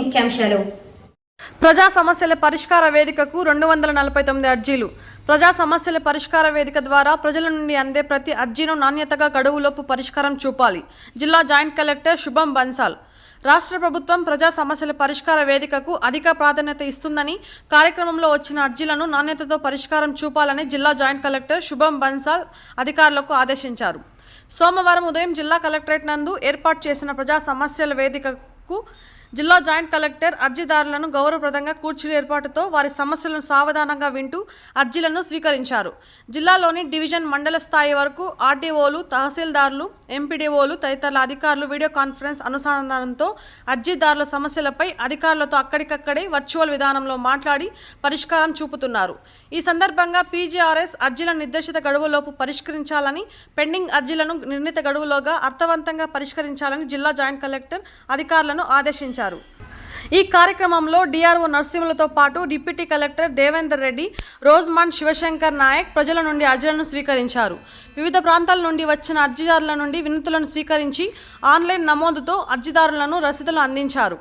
ముఖ్యాంశాలు. ప్రజా సమస్యల పరిష్కార వేదికకు రెండు వందల నలభై తొమ్మిది అర్జీలు. ప్రజా సమస్యల పరిష్కార వేదిక ద్వారా ప్రజల నుండి అందే ప్రతి అర్జీను నాణ్యతగా గడువులోపు పరిష్కారం చూపాలి. జిల్లా జాయింట్ కలెక్టర్ శుభం బన్సాల్. రాష్ట్ర ప్రభుత్వం ప్రజా సమస్యల పరిష్కార వేదికకు అధిక ప్రాధాన్యత ఇస్తుందని కార్యక్రమంలో వచ్చిన అర్జీలను నాణ్యతతో పరిష్కారం చూపాలని జిల్లా జాయింట్ కలెక్టర్ శుభం బన్సాల్ అధికారులకు ఆదేశించారు. సోమవారం ఉదయం జిల్లా కలెక్టరేట్ నందు ఏర్పాటు చేసిన ప్రజా సమస్యల వేదికకు జిల్లా జాయింట్ కలెక్టర్ అర్జీదారులను గౌరవప్రదంగా కూర్చుని ఏర్పాటుతో వారి సమస్యలను సావధానంగా వింటూ అర్జీలను స్వీకరించారు. జిల్లాలోని డివిజన్ మండల స్థాయి వరకు ఆర్డీఓలు తహసీల్దార్లు ఎంపీడీఓలు తదితరుల అధికారులు వీడియో కాన్ఫరెన్స్ అనుసంధానంతో అర్జీదారుల సమస్యలపై అధికారులతో అక్కడికక్కడే వర్చువల్ విధానంలో మాట్లాడి పరిష్కారం చూపుతున్నారు. ఈ సందర్భంగా పీజీఆర్ఎస్ అర్జీలను నిర్దేశిత గడువులోపు పరిష్కరించాలని పెండింగ్ అర్జీలను నిర్ణీత గడువులోగా అర్థవంతంగా పరిష్కరించాలని జిల్లా జాయింట్ కలెక్టర్ అధికారులను ఆదేశించారు. ఈ కార్యక్రమంలో డిఆర్ఓ నర్సింహులతో పాటు deputy collector Devender Reddy Rosemond Shivashankar Nayak ప్రజల నుండి అర్జీలను స్వీకరించారు. వివిధ ప్రాంతాల నుండి వచ్చిన అర్జీదారుల నుండి వినతులను స్వీకరించి ఆన్లైన్ నమోదుతో అర్జీదారులను రసీదులు అందించారు.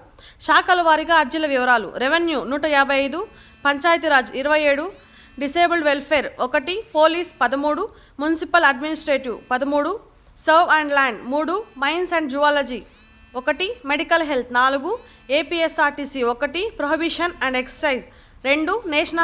శాఖల వారీగా అర్జీల వివరాలు రెవెన్యూ నూట యాభై ఐదు పంచాయతీరాజ్ ఇరవై ఏడు డిసేబుల్డ్ వెల్ఫేర్ ఒకటి పోలీస్ పదమూడు మున్సిపల్ అడ్మినిస్ట్రేటివ్ పదమూడు సర్వ్ అండ్ ల్యాండ్ మూడు మైన్స్ అండ్ జువాలజీ ఒకటి మెడికల్ హెల్త్. నాలుగు ఏపీఎస్ఆర్టీసీ. ఒకటి ప్రొహిబిషన్ అండ్ ఎక్సైజ్. రెండు నేషనల్